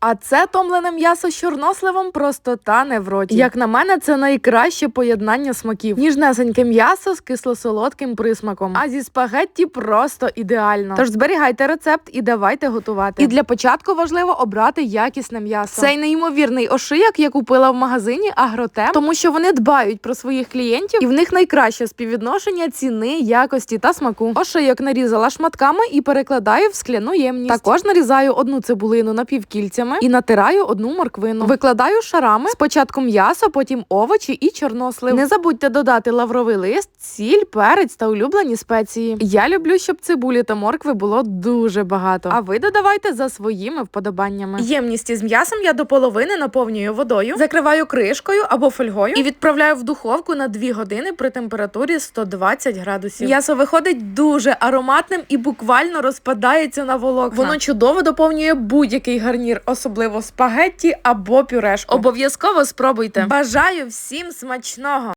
А це томлене м'ясо з чорносливом просто тане в роті. Як на мене, це найкраще поєднання смаків. Ніжнесеньке м'ясо з кисло-солодким присмаком. А зі спагетті просто ідеально. Тож зберігайте рецепт і давайте готувати. І для початку важливо обрати якісне м'ясо. Цей неймовірний ошияк я купила в магазині Агротем, тому що вони дбають про своїх клієнтів, і в них найкраще співвідношення ціни, якості та смаку. Ошийок нарізала шматками і перекладаю в скляну ємність. Також нарізаю одну цибулину напівкільцями і натираю одну морквину. Викладаю шарами спочатку м'ясо, потім овочі і чорнослив. Не забудьте додати лавровий лист, сіль, перець та улюблені спеції. Я люблю, щоб цибулі та моркви було дуже багато. А ви додавайте за своїми вподобаннями. Ємність із м'ясом я до половини наповнюю водою, закриваю кришкою або фольгою і відправляю в духовку на 2 години при температурі 120 градусів. М'ясо виходить дуже ароматним і буквально розпадається на волокна. Воно чудово доповнює будь-який гарнір, особливо спагетті або пюрешку. Обов'язково спробуйте. Бажаю всім смачного!